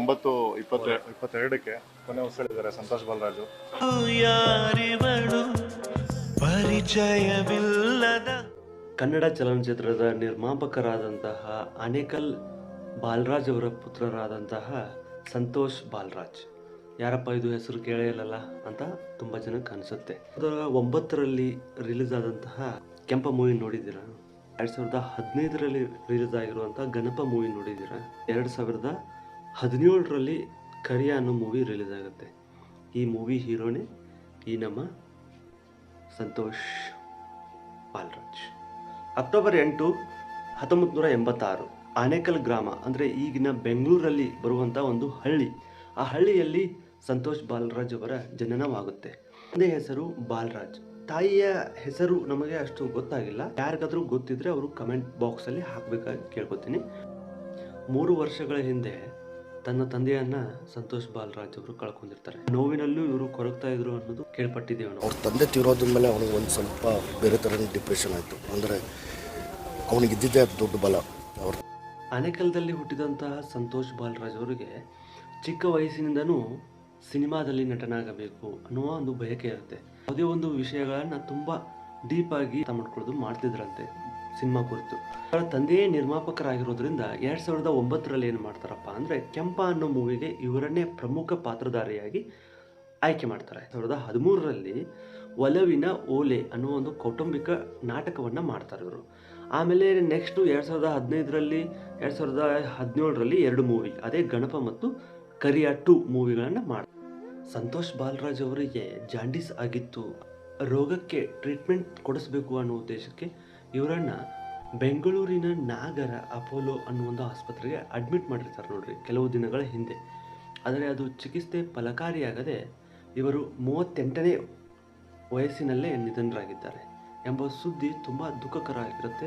ಒಂಬತ್ತು ಇಪ್ಪತ್ತೆ ಇಪ್ಪತ್ತೆರಡಕ್ಕೆ ಕೊನೆ ಉಸಿಳಿದ್ದಾರೆ ಸಂತೋಷ್ ಬಲರಾಜು. ಯಾರಿವಳು ಪರಿಚಯವಿಲ್ಲದ ಕನ್ನಡ ಚಲನಚಿತ್ರದ ನಿರ್ಮಾಪಕರಾದಂತಹ ಅನೇಕಲ್ ಬಾಲರಾಜ್ ಅವರ ಪುತ್ರರಾದಂತಹ ಸಂತೋಷ್ ಬಾಲರಾಜ್. ಯಾರಪ್ಪ ಇದು ಹೆಸರು ಕೇಳೇ ಇಲ್ಲಲ್ಲ ಅಂತ ತುಂಬ ಜನಕ್ಕೆ ಅನಿಸುತ್ತೆ ಅದರ ಒಂಬತ್ತರಲ್ಲಿ ರಿಲೀಸ್ ಆದಂತಹ ಕೆಂಪ ಮೂವಿ ನೋಡಿದ್ದೀರಾ? ಎರಡು ಸಾವಿರದ ಹದಿನೈದರಲ್ಲಿ ರಿಲೀಸ್ ಆಗಿರುವಂತಹ ಗಣಪ ಮೂವಿ ನೋಡಿದ್ದೀರಾ? ಎರಡು ಸಾವಿರದ ಹದಿನೇಳರಲ್ಲಿ ಕರಿಯ ಅನ್ನೋ ಮೂವಿ ರಿಲೀಸ್ ಆಗುತ್ತೆ. ಈ ಮೂವಿ ಹೀರೋನೇ ಈ ನಮ್ಮ ಸಂತೋಷ್ ಪಾಲ್ರಾಜ್. ಅಕ್ಟೋಬರ್ ಎಂಟು ಹತ್ತೊಂಬತ್ತು ನೂರ ಎಂಬತ್ತಾರು, ಆನೇಕಲ್ ಗ್ರಾಮ, ಅಂದರೆ ಈಗಿನ ಬೆಂಗಳೂರಲ್ಲಿ ಬರುವಂಥ ಒಂದು ಹಳ್ಳಿ. ಆ ಹಳ್ಳಿಯಲ್ಲಿ ಸಂತೋಷ್ ಬಾಲರಾಜ್ ಅವರ ಜನನವಾಗುತ್ತೆ. ತಂದೆ ಹೆಸರು ಬಾಲರಾಜ್. ತಾಯಿಯ ಹೆಸರು ನಮಗೆ ಅಷ್ಟು ಗೊತ್ತಾಗಿಲ್ಲ. ಯಾರಿಗಾದರೂ ಗೊತ್ತಿದ್ರೆ ಅವರು ಕಮೆಂಟ್ ಬಾಕ್ಸಲ್ಲಿ ಹಾಕಬೇಕಾಗಿ ಕೇಳ್ಕೊತೀನಿ. ಮೂರು ವರ್ಷಗಳ ಹಿಂದೆ ತನ್ನ ತಂದೆಯನ್ನ ಸಂತೋಷ್ ಬಾಲರಾಜ್ ಅವರು ಕಳ್ಕೊಂಡಿರ್ತಾರೆ. ನೋವಿನಲ್ಲೂ ಇವರು ಕೊರಗ್ತಾ ಇದ್ರು ಅನ್ನೋದು ಕೇಳ್ಪಟ್ಟಿದ್ದೇವೆ ಅವ್ರ ತಂದೆ ತೀರೋದ್ರ ಮೇಲೆ ಅವನಿಗೆ ಒಂದು ಸ್ವಲ್ಪ ಬೇರೆ ಥರ ಡಿಪ್ರೆಷನ್ ಆಯಿತು. ಅಂದರೆ ಅವನಿಗೆ ಇದ್ದಿದ್ದೇ ದೊಡ್ಡ ಬಲ. ಅವ್ರ ಆನೇಕಲ್ದಲ್ಲಿ ಹುಟ್ಟಿದಂತಹ ಸಂತೋಷ್ ಬಾಲರಾಜ್ ಅವರಿಗೆ ಚಿಕ್ಕ ವಯಸ್ಸಿನಿಂದನೂ ಸಿನಿಮಾದಲ್ಲಿ ನಟನಾಗಬೇಕು ಅನ್ನುವ ಒಂದು ಬಯಕೆ ಇರುತ್ತೆ. ಯಾವುದೇ ಒಂದು ವಿಷಯಗಳನ್ನ ತುಂಬ ಡೀಪ್ ಆಗಿ ಅರ್ಥ ಮಾಡ್ಕೊಳ್ಳೋದು ಮಾಡ್ತಿದ್ರಂತೆ. ಸಿನಿಮಾ ಕುರಿತು ಅವರ ತಂದೆಯೇ ನಿರ್ಮಾಪಕರಾಗಿರೋದ್ರಿಂದ ಎರಡ್ ಸಾವಿರದ ಒಂಬತ್ತರಲ್ಲಿ ಏನು ಮಾಡ್ತಾರಪ್ಪ ಅಂದರೆ ಕೆಂಪ ಅನ್ನೋ ಮೂವಿಗೆ ಇವರನ್ನೇ ಪ್ರಮುಖ ಪಾತ್ರಧಾರಿಯಾಗಿ ಆಯ್ಕೆ ಮಾಡ್ತಾರೆ. ಸಾವಿರದ ಹದಿಮೂರರಲ್ಲಿ ಒಲವಿನ ಓಲೆ ಅನ್ನೋ ಒಂದು ಕೌಟುಂಬಿಕ ನಾಟಕವನ್ನು ಮಾಡ್ತಾರೆ ಇವರು. ಆಮೇಲೆ ನೆಕ್ಸ್ಟು ಎರಡು ಸಾವಿರದ ಹದಿನೈದರಲ್ಲಿ, ಎರಡು ಸಾವಿರದ ಹದಿನೇಳರಲ್ಲಿ ಎರಡು ಮೂವಿ, ಅದೇ ಗಣಪ ಮತ್ತು ಕರಿಯಾ ಟು ಮೂವಿಗಳನ್ನು ಮಾಡಿ ಸಂತೋಷ್ ಬಾಲರಾಜ್ ಅವರಿಗೆ ಜಾಂಡೀಸ್ ಆಗಿತ್ತು. ರೋಗಕ್ಕೆ ಟ್ರೀಟ್ಮೆಂಟ್ ಕೊಡಿಸ್ಬೇಕು ಅನ್ನೋ ಉದ್ದೇಶಕ್ಕೆ ಇವರನ್ನ ಬೆಂಗಳೂರಿನ ನಾಗರ ಅಪೋಲೋ ಅನ್ನೋ ಒಂದು ಆಸ್ಪತ್ರೆಗೆ ಅಡ್ಮಿಟ್ ಮಾಡಿರ್ತಾರೆ ನೋಡ್ರಿ, ಕೆಲವು ದಿನಗಳ ಹಿಂದೆ. ಆದರೆ ಅದು ಚಿಕಿತ್ಸೆ ಫಲಕಾರಿಯಾಗದೆ ಇವರು ಮೂವತ್ತೆಂಟನೇ ವಯಸ್ಸಿನಲ್ಲೇ ನಿಧನರಾಗಿದ್ದಾರೆ ಎಂಬ ಸುದ್ದಿ ತುಂಬ ದುಃಖಕರ ಆಗಿರುತ್ತೆ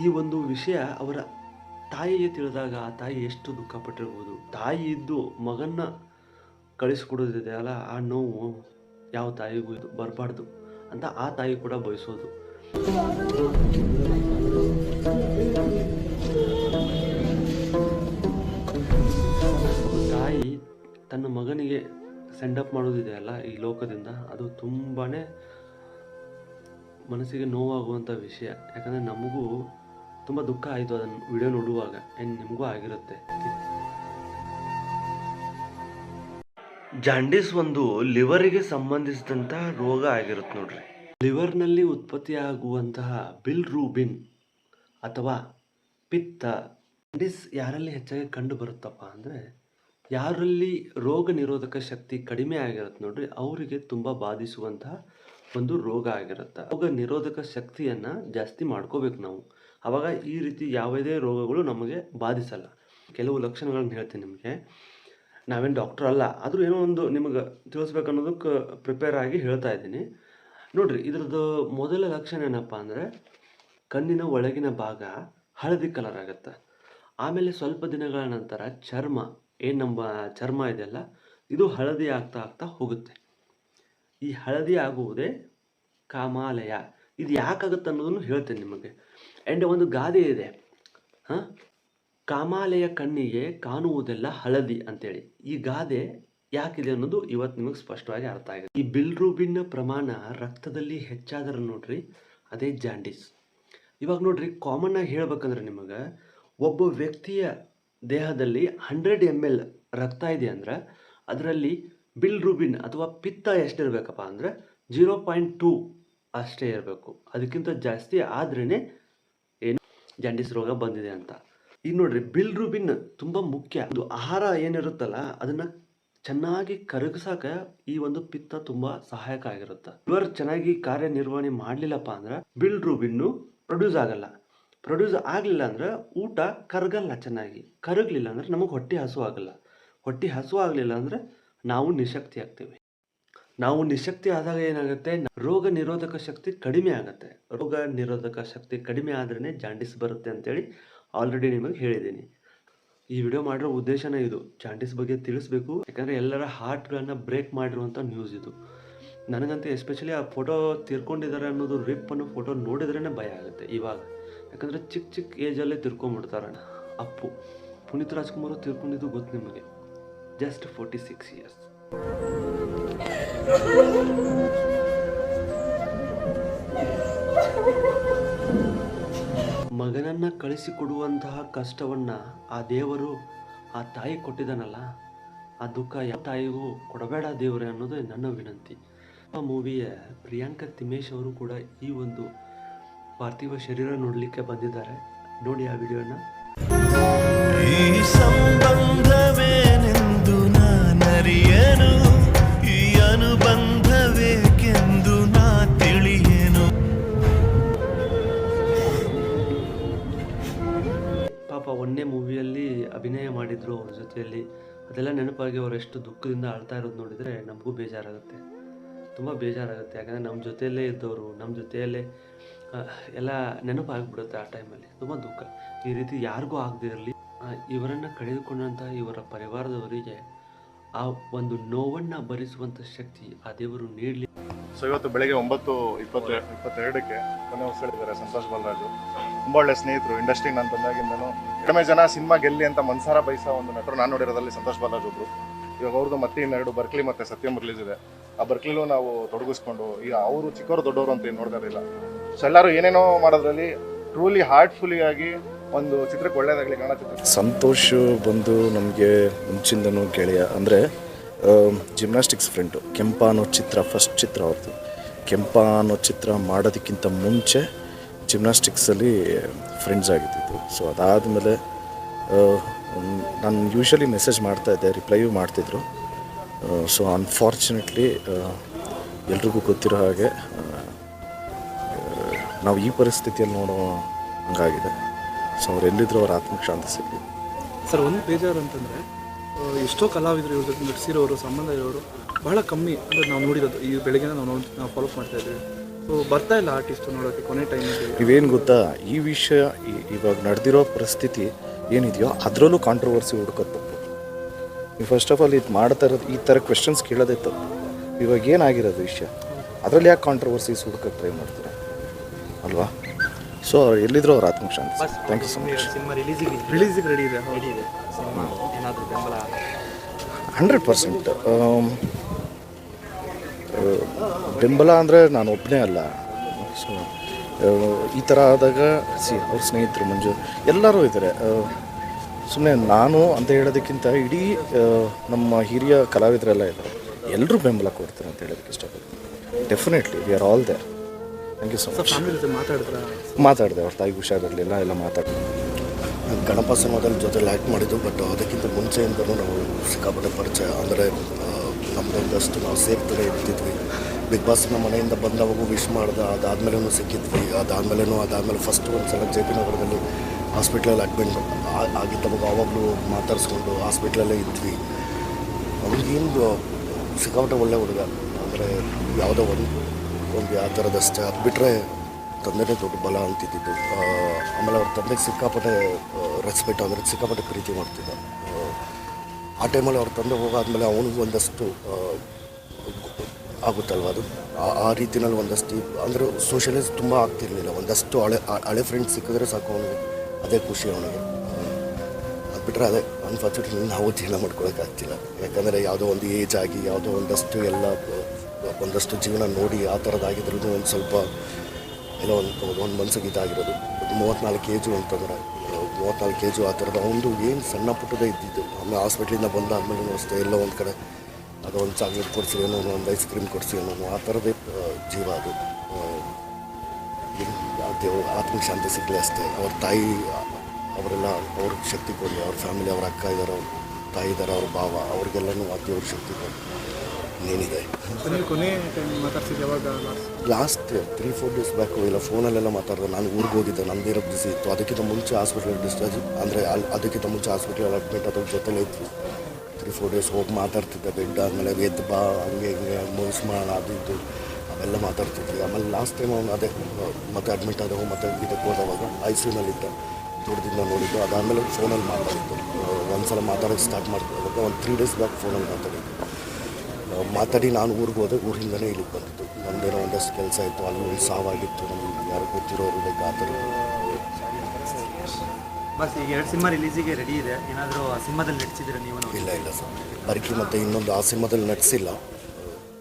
ಈ ಒಂದು ವಿಷಯ ಅವರ ತಾಯಿಗೆ ತಿಳಿದಾಗ ಆ ತಾಯಿ ಎಷ್ಟು ದುಃಖ ಪಟ್ಟಿರ್ಬೋದು ತಾಯಿ ಇದ್ದು ಮಗನ್ನ ಕಳಿಸ್ಕೊಡೋದಿದೆ ಅಲ್ಲ ಆ ನೋವು ಯಾವ ತಾಯಿಗೂ ಇದು ಬರಬಾರ್ದು ಅಂತ ಆ ತಾಯಿ ಕೂಡ ಬಯಸೋದು. ತಾಯಿ ತನ್ನ ಮಗನಿಗೆ ಸೆಂಡಪ್ ಮಾಡೋದಿದೆ ಅಲ್ಲ ಈ ಲೋಕದಿಂದ. ಅದು ತುಂಬಾ ಮನಸ್ಸಿಗೆ ನೋವಾಗುವಂಥ ವಿಷಯ. ಯಾಕಂದರೆ ನಮಗೂ ತುಂಬ ದುಃಖ ಆಯಿತು ಅದನ್ನು ವಿಡಿಯೋ ನೋಡುವಾಗ. ಆ್ಯಂಡ್ ನಿಮಗೂ ಆಗಿರುತ್ತೆ. ಜಾಂಡಿಸ್ ಒಂದು ಲಿವರಿಗೆ ಸಂಬಂಧಿಸಿದಂಥ ರೋಗ ಆಗಿರುತ್ತೆ ನೋಡ್ರಿ. ಲಿವರ್ನಲ್ಲಿ ಉತ್ಪತ್ತಿಯಾಗುವಂತಹ ಬಿಲ್ ರೂಬಿನ್ ಅಥವಾ ಪಿತ್ತ ಡಿಸ್ ಯಾರಲ್ಲಿ ಹೆಚ್ಚಾಗಿ ಕಂಡು ಬರುತ್ತಪ್ಪ ಅಂದರೆ ಯಾರಲ್ಲಿ ರೋಗ ನಿರೋಧಕ ಶಕ್ತಿ ಕಡಿಮೆ ಆಗಿರುತ್ತೆ ನೋಡ್ರಿ, ಅವರಿಗೆ ತುಂಬ ಬಾಧಿಸುವಂತಹ ಒಂದು ರೋಗ ಆಗಿರುತ್ತೆ. ರೋಗ ನಿರೋಧಕ ಶಕ್ತಿಯನ್ನು ಜಾಸ್ತಿ ಮಾಡ್ಕೋಬೇಕು ನಾವು. ಆವಾಗ ಈ ರೀತಿ ಯಾವುದೇ ರೋಗಗಳು ನಮಗೆ ಬಾಧಿಸಲ್ಲ. ಕೆಲವು ಲಕ್ಷಣಗಳನ್ನ ಹೇಳ್ತೀನಿ ನಿಮಗೆ. ನಾವೇನು ಡಾಕ್ಟರ್ ಅಲ್ಲ, ಆದರೂ ಏನೋ ಒಂದು ನಿಮಗೆ ತಿಳಿಸ್ಬೇಕನ್ನೋದಕ್ಕೆ ಪ್ರಿಪೇರ್ ಆಗಿ ಹೇಳ್ತಾ ಇದ್ದೀನಿ. ನೋಡ್ರಿ, ಇದ್ರದ್ದು ಮೊದಲ ಲಕ್ಷಣ ಏನಪ್ಪ ಅಂದರೆ ಕಣ್ಣಿನ ಒಳಗಿನ ಭಾಗ ಹಳದಿ ಕಲರ್ ಆಗುತ್ತೆ. ಆಮೇಲೆ ಸ್ವಲ್ಪ ದಿನಗಳ ನಂತರ ಚರ್ಮ, ಏನು ನಮ್ಮ ಚರ್ಮ ಇದೆಯಲ್ಲ ಇದು ಹಳದಿ ಆಗ್ತಾ ಆಗ್ತಾ ಹೋಗುತ್ತೆ. ಈ ಹಳದಿ ಆಗುವುದೇ ಕಾಮಾಲಯ. ಇದು ಯಾಕಾಗುತ್ತೆ ಅನ್ನೋದನ್ನು ಹೇಳ್ತೇನೆ ನಿಮಗೆ. ಆ್ಯಂಡ್ ಒಂದು ಗಾದೆ ಇದೆ. ಹಾಂ? ಕಾಮಾಲೆಯ ಕಣ್ಣಿಗೆ ಕಾಣುವುದೆಲ್ಲ ಹಳದಿ ಅಂತೇಳಿ. ಈ ಗಾದೆ ಯಾಕಿದೆ ಅನ್ನೋದು ಇವತ್ತು ನಿಮಗೆ ಸ್ಪಷ್ಟವಾಗಿ ಅರ್ಥ ಆಗಿದೆ ಈ ಬಿಲ್ರೂಬಿನ್ ಪ್ರಮಾಣ ರಕ್ತದಲ್ಲಿ ಹೆಚ್ಚಾದ್ರೆ ನೋಡ್ರಿ, ಅದೇ ಜಾಂಡೀಸ್. ಇವಾಗ ನೋಡ್ರಿ ಕಾಮನ್ ಆಗಿ ಹೇಳ್ಬೇಕಂದ್ರೆ ನಿಮಗೆ, ಒಬ್ಬ ವ್ಯಕ್ತಿಯ ದೇಹದಲ್ಲಿ ಹಂಡ್ರೆಡ್ ಎಂ ಎಲ್ ರಕ್ತ ಇದೆ ಅಂದ್ರೆ, ಅದರಲ್ಲಿ ಬಿಲ್ ರೂಬಿನ್ ಅಥವಾ ಪಿತ್ತ ಎಷ್ಟಿರಬೇಕಪ್ಪ ಅಂದರೆ ಜೀರೋ ಪಾಯಿಂಟ್ ಟೂ ಅಷ್ಟೇ ಇರಬೇಕು. ಅದಕ್ಕಿಂತ ಜಾಸ್ತಿ ಆದ್ರೇ ಏನು ಜಾಂಡಿಸ್ ರೋಗ ಬಂದಿದೆ ಅಂತ. ಈಗ ನೋಡ್ರಿ ಬಿಲ್ ರೂಬಿನ್ ತುಂಬ ಮುಖ್ಯ. ಅದು ಆಹಾರ ಏನಿರುತ್ತಲ್ಲ, ಅದನ್ನ ಚೆನ್ನಾಗಿ ಕರಗಿಸಾಕ ಈ ಒಂದು ಪಿತ್ತ ತುಂಬಾ ಸಹಾಯಕ ಆಗಿರುತ್ತೆ. ಲಿವರ್ ಚೆನ್ನಾಗಿ ಕಾರ್ಯನಿರ್ವಹಣೆ ಮಾಡಲಿಲ್ಲಪ್ಪ ಅಂದ್ರೆ ಬಿಲ್ ರೂಬಿನ್ನು ಪ್ರೊಡ್ಯೂಸ್ ಆಗಲ್ಲ. ಪ್ರೊಡ್ಯೂಸ್ ಆಗಲಿಲ್ಲ ಅಂದ್ರೆ ಊಟ ಕರಗಲ್ಲ ಚೆನ್ನಾಗಿ. ಕರಗಲಿಲ್ಲ ಅಂದ್ರೆ ನಮಗೆ ಹೊಟ್ಟೆ ಹಸು ಆಗಲ್ಲ. ಹೊಟ್ಟೆ ಹಸು ಆಗಲಿಲ್ಲ ಅಂದ್ರೆ ನಾವು ನಿಶಕ್ತಿ ಆಗ್ತೇವೆ. ನಾವು ನಿಶಕ್ತಿ ಆದಾಗ ಏನಾಗುತ್ತೆ? ರೋಗ ನಿರೋಧಕ ಶಕ್ತಿ ಕಡಿಮೆ ಆಗುತ್ತೆ. ರೋಗ ನಿರೋಧಕ ಶಕ್ತಿ ಕಡಿಮೆ ಆದ್ರೇ ಜಾಂಡಿಸ್ ಬರುತ್ತೆ ಅಂತೇಳಿ ಆಲ್ರೆಡಿ ನಿಮಗೆ ಹೇಳಿದ್ದೀನಿ. ಈ ವಿಡಿಯೋ ಮಾಡಿರೋ ಉದ್ದೇಶನೇ ಇದು. ಚಾಂಟಿಸ್ ಬಗ್ಗೆ ತಿಳಿಸ್ಬೇಕು. ಯಾಕಂದರೆ ಎಲ್ಲರ ಹಾರ್ಟ್ಗಳನ್ನು ಬ್ರೇಕ್ ಮಾಡಿರುವಂಥ ನ್ಯೂಸ್ ಇದು. ನನಗಂತೂ ಎಸ್ಪೆಷಲಿ ಆ ಫೋಟೋ ತಿರ್ಕೊಂಡಿದ್ದಾರೆ ಅನ್ನೋದು ರಿಪ್ ಅನ್ನೋ ಫೋಟೋ ನೋಡಿದ್ರೇ ಭಯ ಆಗುತ್ತೆ ಇವಾಗ. ಯಾಕಂದರೆ ಚಿಕ್ಕ ಚಿಕ್ಕ ಏಜಲ್ಲೇ ತಿರ್ಕೊಂಡ್ಬಿಡ್ತಾರೆ ಅಪ್ಪು. ಪುನೀತ್ ರಾಜ್ಕುಮಾರ್ ತಿರ್ಕೊಂಡಿದ್ದು ಗೊತ್ತು ನಿಮಗೆ. ಜಸ್ಟ್ ಫೋರ್ಟಿ ಸಿಕ್ಸ್ ಇಯರ್ಸ್ ಮಗನನ್ನು ಕಳಿಸಿಕೊಡುವಂತಹ ಕಷ್ಟವನ್ನು ಆ ದೇವರು, ಆ ತಾಯಿ ಕೊಟ್ಟಿದ್ದಾನಲ್ಲ, ಆ ದುಃಖ ಯಾವ ತಾಯಿಗೂ ಕೊಡಬೇಡ ದೇವರೇ ಅನ್ನೋದು ನನ್ನ ವಿನಂತಿ. ಆ ಮೂವಿಯ ಪ್ರಿಯಾಂಕಾ ತಿಮೇಶ್ ಅವರು ಕೂಡ ಈ ಒಂದು ಪಾರ್ಥಿವ ಶರೀರ ನೋಡಲಿಕ್ಕೆ ಬಂದಿದ್ದಾರೆ. ನೋಡಿ ಆ ವಿಡಿಯೋನ. ಈ ಸಂಬಂಧವೇನೆಂದು ನಾನರಿಯನು? ಮಾಡಿದ್ರು ಅವ್ರ ಜೊತೆಯಲ್ಲಿ, ಅದೆಲ್ಲ ನೆನಪಾಗಿ ಅವ್ರು ಎಷ್ಟು ದುಃಖದಿಂದ ಅಳ್ತಾ ಇರೋದು ನೋಡಿದರೆ ನಮಗೂ ಬೇಜಾರಾಗುತ್ತೆ. ತುಂಬ ಬೇಜಾರಾಗುತ್ತೆ. ಯಾಕಂದರೆ ನಮ್ಮ ಜೊತೆಯಲ್ಲೇ ಇದ್ದವರು ನಮ್ಮ ಜೊತೆಯಲ್ಲೇ ಎಲ್ಲ ನೆನಪಾಗ್ಬಿಡುತ್ತೆ ಆ ಟೈಮಲ್ಲಿ. ತುಂಬ ದುಃಖ. ಈ ರೀತಿ ಯಾರಿಗೂ ಆಗದೇ ಇರಲಿ. ಇವರನ್ನು ಕಳೆದುಕೊಂಡಂತಹ ಇವರ ಪರಿವಾರದವರಿಗೆ ಆ ಒಂದು ನೋವನ್ನು ಭರಿಸುವಂಥ ಶಕ್ತಿ ಆ ದೇವರು ನೀಡಲಿ. ಸೊ ಇವತ್ತು ಬೆಳಗ್ಗೆ ಒಂಬತ್ತು ಇಪ್ಪತ್ತು, ಇಪ್ಪತ್ತೆರಡಕ್ಕೆ ಕೊನೆ ಹೇಳಿದ್ದಾರೆ ಸಂತೋಷ್ ಬಾಲರಾಜು. ತುಂಬ ಒಳ್ಳೆ ಸ್ನೇಹಿತರು ಇಂಡಸ್ಟ್ರಿ ನಾನು ಬಂದಾಗಿಂದನು. ಕಡಿಮೆ ಜನ ಸಿನಿಮಾ ಗೆಲ್ಲಿ ಅಂತ ಮನ್ಸಾರ ಬಯಸ ಒಂದು ನಟರು ನಾನು ನೋಡಿರೋದಲ್ಲಿ ಸಂತೋಷ್ ಬಾಲಾಜ್ ಒಬ್ರು. ಇವಾಗ ಅವ್ರದ್ದು ಮತ್ತೆ ಇನ್ನೆರಡು ಬರ್ಕ್ಲಿ ಮತ್ತೆ ಸತ್ಯಂ ರಿಲೀಸ್ ಇದೆ. ಆ ಬರ್ಕ್ಲಿಲೂ ನಾವು ತೊಡಗಿಸ್ಕೊಂಡು, ಈಗ ಅವರು ಚಿಕ್ಕವರು ದೊಡ್ಡವರು ಅಂತ ಏನು ನೋಡ್ತಾ ಸೊ ಎಲ್ಲರೂ ಏನೇನೋ ಮಾಡೋದ್ರಲ್ಲಿ ಟ್ರೂಲಿ ಹಾರ್ಟ್ಫುಲಿ ಆಗಿ ಒಂದು ಚಿತ್ರಕ್ಕೆ ಒಳ್ಳೆಯದಾಗಲಿ ಚಿತ್ರ. ಸಂತೋಷ್ ಬಂದು ನಮಗೆ ಮುಂಚಿಂದನೂ ಗೆಳೆಯ, ಅಂದರೆ ಜಿಮ್ನಾಸ್ಟಿಕ್ಸ್ ಫ್ರೆಂಡು ಕೆಂಪ ಅನ್ನೋ ಚಿತ್ರ ಫಸ್ಟ್ ಚಿತ್ರ ಅವ್ರದ್ದು ಕೆಂಪ ಅನ್ನೋ ಚಿತ್ರ ಮಾಡೋದಕ್ಕಿಂತ ಮುಂಚೆ ಜಿಮ್ನಾಸ್ಟಿಕ್ಸಲ್ಲಿ ಫ್ರೆಂಡ್ಸ್ ಆಗಿದ್ದಿದ್ದು. ಸೊ ಅದಾದಮೇಲೆ ನಾನು ಯೂಶ್ವಲಿ ಮೆಸೇಜ್ ಮಾಡ್ತಾ ಇದ್ದೆ ರಿಪ್ಲೈಯೂ ಮಾಡ್ತಿದ್ರು. ಸೊ ಅನ್ಫಾರ್ಚುನೇಟ್ಲಿ ಎಲ್ರಿಗೂ ಗೊತ್ತಿರೋ ಹಾಗೆ ನಾವು ಈ ಪರಿಸ್ಥಿತಿಯಲ್ಲಿ ನೋಡೋ ಹಂಗಾಗಿದೆ. ಸೊ ಅವ್ರು ಎಲ್ಲಿದ್ರು ಅವ್ರ ಆತ್ಮಕ್ಕೆ ಶಾಂತಿ ಸಿಗಲಿ. ಸರ್, ಒಂದು ಬೇಜಾರು ಅಂತಂದರೆ ಎಷ್ಟೋ ಕಲಾವಿದರು ಇವ್ರ ಜೊತೆ ಸಂಬಂಧ ಇರೋರು ಬಹಳ ಕಮ್ಮಿ ಅಂದರೆ ನಾವು ನೋಡಿರೋದು. ಈ ಬೆಳಗ್ಗೆ ನಾವು ನಾವು ಫಾಲೋ ಮಾಡ್ತಾ ಇದ್ದೀವಿ ಬರ್ತಾ ಇಲ್ಲ ಆರ್ಟಿಸ್ಟ್ ನೋಡೋಕೆ ಕೊನೆ ಟೈಮ್ ನೀವೇನು ಗೊತ್ತಾ? ಈ ವಿಷಯ ಇವಾಗ ನಡೆದಿರೋ ಪರಿಸ್ಥಿತಿ ಏನಿದೆಯೋ ಅದರಲ್ಲೂ ಕಾಂಟ್ರವರ್ಸಿ ಹುಡುಕೋದು ತಪ್ಪು. ನೀವು ಫಸ್ಟ್ ಆಫ್ ಆಲ್ ಇದು ಮಾಡ್ತಾ ಇರೋದು ಈ ಥರ ಕ್ವೆಶನ್ಸ್ ಕೇಳೋದೇ ತಪ್ಪು ಇವಾಗ ಏನಾಗಿರೋದು ವಿಷಯ? ಅದರಲ್ಲಿ ಯಾಕೆ ಕಾಂಟ್ರವರ್ಸೀಸ್ ಹುಡುಕಕ್ಕೆ ಟ್ರೈ ಮಾಡ್ತಾರೆ? ಅಲ್ವಾ? ಸೊ ಎಲ್ಲಿದ್ರು ಅವ್ರ ಆತ್ಮಕ್ಕೆ ಶಾಂತಿ ಥ್ಯಾಂಕ್ ಯು ಸೊ ಮಚ್ ರಿಲೀಸಿಗೆ ರೆಡಿ ಇದೆ ಹೌದು. Hundred percent. ಬೆಂಬಲ ಅಂದರೆ ನಾನು ಒಬ್ಬನೇ ಅಲ್ಲ. ಸೊ ಈ ಥರ ಆದಾಗ ಸಿ ಅವ್ರ ಸ್ನೇಹಿತರು ಮಂಜು ಎಲ್ಲರೂ ಇದ್ದಾರೆ ಸುಮ್ಮನೆ ನಾನು ಅಂತ ಹೇಳೋದಕ್ಕಿಂತ ಇಡೀ ನಮ್ಮ ಹಿರಿಯ ಕಲಾವಿದರೆಲ್ಲ ಇದ್ದಾರೆ ಎಲ್ಲರೂ ಬೆಂಬಲ ಕೊಡ್ತಾರೆ ಅಂತ ಹೇಳೋದಕ್ಕೆ ಇಷ್ಟಪಡ್ತೀನಿ. Definitely we are all there thank you so much ಮಾತಾಡಿದೆ ಅವ್ರ ತಾಯಿ ಹುಷಾರಿರಲಿಲ್ಲ ಎಲ್ಲ ಮಾತಾಡಿದೆ ಗಣಪ ಸಿನಿಮಾದಲ್ಲಿ ಜೊತೆಲಿ ಆ್ಯಕ್ಟ್ ಮಾಡಿದ್ದು ಬಟ್ ಅದಕ್ಕಿಂತ ಮುಂಚೆಯಿಂದಲೂ ನಾವು ಸಿಕ್ಕಾಪಟ್ಟೆ ಪರಿಚಯ ಅಂದರೆ ನಮ್ಮದೊಂದಷ್ಟು ನಾವು ಸೇರ್ತದೆ ಇರ್ತಿದ್ವಿ. ಬಿಗ್ ಬಾಸ್ ನಮ್ಮ ಮನೆಯಿಂದ ಬಂದವಾಗೂ ವಿಶ್ ಮಾಡ್ದೆ ಅದಾದಮೇಲೆ ಸಿಕ್ಕಿದ್ವಿ. ಅದಾದಮೇಲೂ ಅದಾದಮೇಲೆ ಫಸ್ಟ್ ಒಂದು ಸಲ ಜೆ ಪಿ ನಗರದಲ್ಲಿ ಹಾಸ್ಪಿಟ್ಲಲ್ಲಿ ಅಡ್ಮಿಟ್ ಆಗಿದ್ದವಾಗ ಆವಾಗಲೂ ಮಾತಾಡಿಸ್ಕೊಂಡು ಹಾಸ್ಪಿಟ್ಲಲ್ಲೇ ಇದ್ವಿ. ಅವ್ರಿಗೇನು ಸಿಕ್ಕಾಪಟ್ಟೆ ಒಳ್ಳೆ ಹುಡುಗ. ಅಂದರೆ ಯಾವುದೋ ಒಂದು ಒಂದು ಯಾವ ಥರದಷ್ಟೇ ಅದು ಬಿಟ್ಟರೆ ತಂದೆನೇ ದೊಡ್ಡ ಬಲ ಅಂತಿದ್ದಿದ್ದು. ಆಮೇಲೆ ಅವ್ರ ತಂದೆಗೆ ಸಿಕ್ಕಾಪಟ್ಟೆ ರೆಸ್ಪೆಕ್ಟ್ ಅಂದರೆ ಸಿಕ್ಕಾಪಟ್ಟೆ ಪ್ರೀತಿ ಮಾಡ್ತಿದ್ದ. ಆ, ಟೈಮಲ್ಲಿ ಅವ್ರ ತಂದೆ ಹೋಗಾದ್ಮೇಲೆ ಅವನಿಗೂ ಒಂದಷ್ಟು ಆಗುತ್ತಲ್ವ ಅದು? ಆ- ರೀತಿನಲ್ಲಿ ಒಂದಷ್ಟು ಅಂದರೆ ಸೋಷಲೈಸ್ ತುಂಬ ಆಗ್ತಿರಲಿಲ್ಲ. ಒಂದಷ್ಟು ಹಳೆ ಹಳೆ ಫ್ರೆಂಡ್ಸ್ ಸಿಕ್ಕಿದ್ರೆ ಸಾಕು ಅವನಿಗೆ. ಅದೇ ಖುಷಿ ಅವನಿಗೆ. ಅದು ಬಿಟ್ಟರೆ ಅದೇ ಅನ್ಫಾರ್ಚುನೇಟ್ಲಿ ನಾವು ಜೀವನ ಮಾಡ್ಕೊಳಕ್ಕಾಗ್ತಿಲ್ಲ ಯಾಕಂದರೆ ಯಾವುದೋ ಒಂದು ಏಜ್ ಆಗಿ ಯಾವುದೋ ಒಂದಷ್ಟು ಎಲ್ಲ ಒಂದಷ್ಟು ಜೀವನ ನೋಡಿ ಆ ಥರದ್ದಾಗಿದ್ರೂ ಒಂದು ಸ್ವಲ್ಪ ಏನೋ ಒಂದು ಒಂದು ಮನ್ಸಿಗೆ ಇದಾಗಿರೋದು. ಮೂವತ್ತ್ನಾಲ್ಕು ಏಜು ಅಂತಂದ್ರೆ ಮೂವತ್ತ್ನಾಲ್ಕು ಜಿ ಆ ಥರದ ಒಂದು ಏನು ಸಣ್ಣ ಪುಟ್ಟದೇ ಇದ್ದಿದ್ದು. ಆಮೇಲೆ ಹಾಸ್ಪಿಟ್ಲಿಂದ ಬಂದಾದ್ಮೇಲೆ ಅಷ್ಟೇ ಎಲ್ಲ ಒಂದು ಕಡೆ. ಅದು ಒಂದು ಚಾಕ್ಲೇಟ್ ಕೊಡಿಸಿ ಏನೋ ಒಂದು ಐಸ್ ಕ್ರೀಮ್ ಕೊಡಿಸಿ ಏನೋ ಆ ಥರದೇ ಜೀವ ಅದು. ದೇವ್ರ, ಆತ್ಮಿಕ ಶಾಂತಿ ಸಿಗಲಿ ಅಷ್ಟೇ. ಅವ್ರ ತಾಯಿ, ಅವರೆಲ್ಲ ಅವ್ರಿಗೆ ಶಕ್ತಿ ಕೊಡಲಿ ಅವ್ರ ಫ್ಯಾಮಿಲಿ ಅವ್ರ ಅಕ್ಕ ಇದ್ದಾರೆ ಅವ್ರ ತಾಯಿ ಇದ್ದಾರೆ ಅವ್ರ ಭಾವ. ಅವ್ರಿಗೆಲ್ಲನೂ ಆ ದೇವ್ರ ಶಕ್ತಿ ಕೊಡಲಿ ಇನ್ನೇನಿದೆ last three four days back ಇಲ್ಲ ಫೋನಲ್ಲೆಲ್ಲ ಮಾತಾಡಿದೆ. ನಾನು ಊರಿಗೆ ಹೋಗಿದ್ದೆ ನಂದಿರ ಬಿಸಿ ಇತ್ತು. ಅದಕ್ಕಿಂತ ಮುಂಚೆ ಹಾಸ್ಪಿಟಲ್ ಡಿಸ್ಚಾರ್ಜ್ ಅಂದರೆ ಅಲ್ಲಿ ಅದಕ್ಕಿಂತ ಮುಂಚೆ ಹಾಸ್ಪಿಟ್ಲಲ್ಲಿ ಅಡ್ಮಿಟ್ ಅದ್ರ ಜೊತೆಲೇ ಇತ್ತು ತ್ರೀ ಫೋರ್ ಡೇಸ್ ಹೋಗಿ ಮಾತಾಡ್ತಿದ್ದೆ ಬೆಡ್ ಆದಮೇಲೆ ಎದ್ದು ಬಾ ಹಂಗೆ ಹಿಂಗೆ ಮೋಸ್ ಮಾಡೋಣ ಅದು ಇದು. ಅವೆಲ್ಲ ಮಾತಾಡ್ತಿದ್ವಿ. ಆಮೇಲೆ ಲಾಸ್ಟ್ ಟೈಮ್ ಅವನು ಅದೇ ಮತ್ತೆ ಅಡ್ಮಿಟ್ ಆದವು ಮತ್ತೆ ಇದಕ್ಕೆ ಹೋದವಾಗ ಐ ಸಿ ಯುನಲ್ಲಿದ್ದ ದೂರದಿಂದ ನೋಡಿದ್ದು. ಅದಾದಮೇಲೆ ಫೋನಲ್ಲಿ ಮಾತಾಡಿದ್ದು. ಒಂದ್ಸಲ ಮಾತಾಡೋಕ್ಕೆ ಸ್ಟಾರ್ಟ್ ಮಾಡ್ತಿದ್ದಾಗ ಒಂದು ತ್ರೀ ಡೇಸ್ ಬ್ಯಾಕ್ ಫೋನಲ್ಲಿ ಮಾತಾಡಿದ್ದು. ಮಾತಾಡಿ ನಾನು ಊರಿಗೆ ಹೋದೆ. ಊರಿಂದನೇ ಇಲ್ಲಿಗೆ ಬಂದಿದ್ದು. ನಮ್ಮದೇನೋ ಒಂದಷ್ಟು ಕೆಲಸ ಇತ್ತು. ಅಲ್ಲಿ ಒಂದು ಸಾವಾಗಿತ್ತು. ನಮ್ಗೆ ಯಾರು ಗೊತ್ತಿರೋರು ಬೇಕು ಆ ಥರ ಬಸ್ ಈಗ ಎರಡು ಸಿನಿಮಾ ರಿಲೀಸಿಗೆ ರೆಡಿ ಇದೆ. ಏನಾದರೂ ಆ ಸಿನಿಮಾದಲ್ಲಿ ನಟಿಸಿದ್ರೆ ನೀವು ಇಲ್ಲ ಇಲ್ಲ ಸರ್. ಬರ್ಕಿ ಮತ್ತು ಇನ್ನೊಂದು ಆ ಸಿನಿಮಾದಲ್ಲಿ ನಟಿಸಿಲ್ಲ.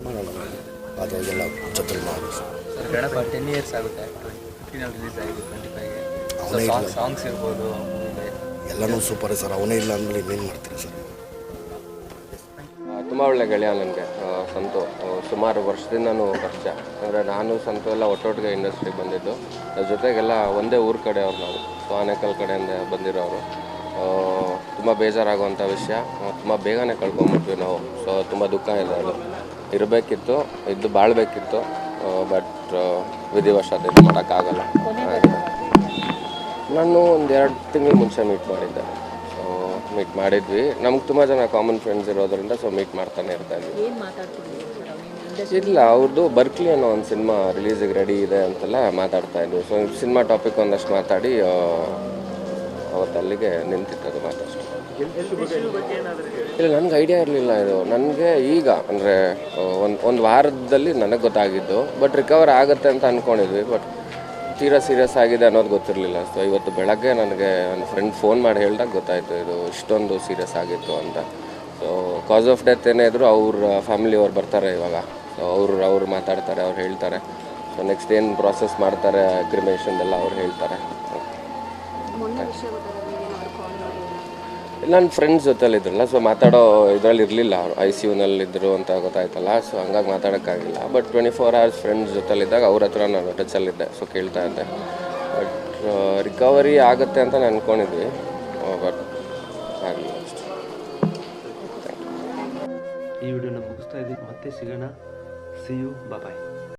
ಮಾಡೋಣ. ಅದು ಎಲ್ಲ ಮಾಡೋದು ಮಾಡಿ ಸರ್. ಗಣಪ ಟೆನ್ ಇಯರ್ಸ್ ಆಗುತ್ತೆ. ಫಿಫ್ಟೀನಲ್ಲಿ ರಿಲೀಸ್ ಆಗಿದೆ ಟ್ವೆಂಟಿ ಫೈವ್ಗೆ ಅವನೇ ಇಲ್ಲ. ಸಾಂಗ್ಸ್ ಇರ್ಬೋದು ಎಲ್ಲನೂ ಸೂಪರ್ ಸರ್. ಅವನೇ ಇಲ್ಲ ಅಂದಮೇಲೆ ಇನ್ನೇನು ಮಾಡ್ತೀರಿ ಸರ್? ತುಂಬ ಒಳ್ಳೆ ಗೆಳೆಯ ನನಗೆ ಸಂತು. ಸುಮಾರು ವರ್ಷದಿಂದನೂ ಪರಿಚಯ ಅಂದರೆ ನಾನು ಸಂತು ಎಲ್ಲ ಒಟ್ಟೊಟ್ಟಿಗೆ ಇಂಡಸ್ಟ್ರಿಗೆ ಬಂದಿದ್ದು. ಅದ್ರ ಜೊತೆಗೆಲ್ಲ ಒಂದೇ ಊರ ಕಡೆಯವ್ರು ನಾವು. ಸೊ ಆನೇಕಲ್ ಕಡೆಯಿಂದ ಬಂದಿರೋರು ತುಂಬ ಬೇಜಾರಾಗುವಂಥ ವಿಷಯ. ತುಂಬ ಬೇಗನೆ ಕಳ್ಕೊಂಬಿಟ್ವಿ ನಾವು. ಸೊ ತುಂಬ ದುಃಖ ಇದೆ ಅದು. ಇರಬೇಕಿತ್ತು ಇದ್ದು ಬಾಳಬೇಕಿತ್ತು. ಬಟ್ ವಿಧಿವಶಾತ್ ಇದು ಮಾಡೋಕ್ಕಾಗಲ್ಲ. ನಾನು ಒಂದು ಎರಡು ತಿಂಗಳ ಮುಂಚೆ ಮೀಟ್ ಮಾಡಿದ್ದೆ. ಮೀಟ್ ಮಾಡಿದ್ವಿ. ನಮ್ಗೆ ತುಂಬ ಜನ ಕಾಮನ್ ಫ್ರೆಂಡ್ಸ್ ಇರೋದ್ರಿಂದ ಸೊ ಮೀಟ್ ಮಾಡ್ತಾನೆ ಇರ್ತಾ ಇದ್ವಿ. ಇಲ್ಲ ಅವ್ರದ್ದು ಬರ್ಕ್ಲಿ ಅನ್ನೋ ಒಂದು ಸಿನಿಮಾ ರಿಲೀಸಿಗೆ ರೆಡಿ ಇದೆ ಅಂತೆಲ್ಲ ಮಾತಾಡ್ತಾ ಇದ್ವಿ. ಸೊ ಸಿನಿಮಾ ಟಾಪಿಕ್ ಒಂದಷ್ಟು ಮಾತಾಡಿ ಅವತ್ತಲ್ಲಿಗೆ ನಿಂತಿತ್ತದು ಮಾತಷ್ಟು. ಇಲ್ಲ ನನಗೆ ಐಡಿಯಾ ಇರಲಿಲ್ಲ ಇದು. ನನಗೆ ಈಗ ಅಂದರೆ ಒಂದು ಒಂದು ವಾರದಲ್ಲಿ ನನಗೆ ಗೊತ್ತಾಗಿದ್ದು ಬಟ್ ರಿಕವರ್ ಆಗುತ್ತೆ ಅಂತ ಅಂದ್ಕೊಂಡಿದ್ವಿ ಬಟ್ ತೀರಾ ಸೀರಿಯಸ್ ಆಗಿದೆ ಅನ್ನೋದು ಗೊತ್ತಿರಲಿಲ್ಲ. ಸೊ ಇವತ್ತು ಬೆಳಗ್ಗೆ ನನಗೆ ನನ್ನ ಫ್ರೆಂಡ್ ಫೋನ್ ಮಾಡಿ ಹೇಳಿದಾಗ ಗೊತ್ತಾಯಿತು, ಇದು ಇಷ್ಟೊಂದು ಸೀರಿಯಸ್ ಆಗಿತ್ತು ಅಂತ. ಸೊ ಕಾಸ್ ಆಫ್ ಡೆತ್ ಏನೇ ಇದ್ದರೂ ಅವ್ರ ಫ್ಯಾಮಿಲಿಯವ್ರು ಬರ್ತಾರೆ ಇವಾಗ. ಸೊ ಅವ್ರು ಅವ್ರು ಮಾತಾಡ್ತಾರೆ, ಅವ್ರು ಹೇಳ್ತಾರೆ. ಸೊ ನೆಕ್ಸ್ಟ್ ಏನು ಪ್ರಾಸೆಸ್ ಮಾಡ್ತಾರೆ ಕ್ರಿಮೇಷನ್ದೆಲ್ಲ ಅವ್ರು ಹೇಳ್ತಾರೆ. ನನ್ನ ಫ್ರೆಂಡ್ಸ್ ಜೊತೆಲಿ ಇದ್ರಲ್ಲ ಸೊ ಮಾತಾಡೋ ಇದರಲ್ಲಿ ಇರಲಿಲ್ಲ ಅವರು ಐ ಸಿ ಯುನಲ್ಲಿ ಇದ್ದರು ಅಂತ ಗೊತ್ತಾಯ್ತಲ್ಲ ಸೊ ಹಂಗಾಗಿ ಮಾತಾಡೋಕ್ಕಾಗಿಲ್ಲ. But twenty four hours friends ಜೊತೆಲಿದ್ದಾಗ ಅವ್ರ ಹತ್ರ ನಾನು ಟಚಲ್ಲಿದ್ದೆ ಸೊ ಕೇಳ್ತಾ ಇದ್ದೆ. ಬಟ್ ರಿಕವರಿ ಆಗುತ್ತೆ ಅಂತ ನಾನು ಅಂದ್ಕೊಂಡಿದ್ವಿ ಬಟ್ ಆಗಲಿಲ್ಲ ಅಷ್ಟೇ. ಈ ವಿಡಿಯೋನ ಮುಗಿಸ್ತಾ ಇದ್ದೀವಿ. ಮತ್ತೆ ಸಿಗೋಣ. C you bye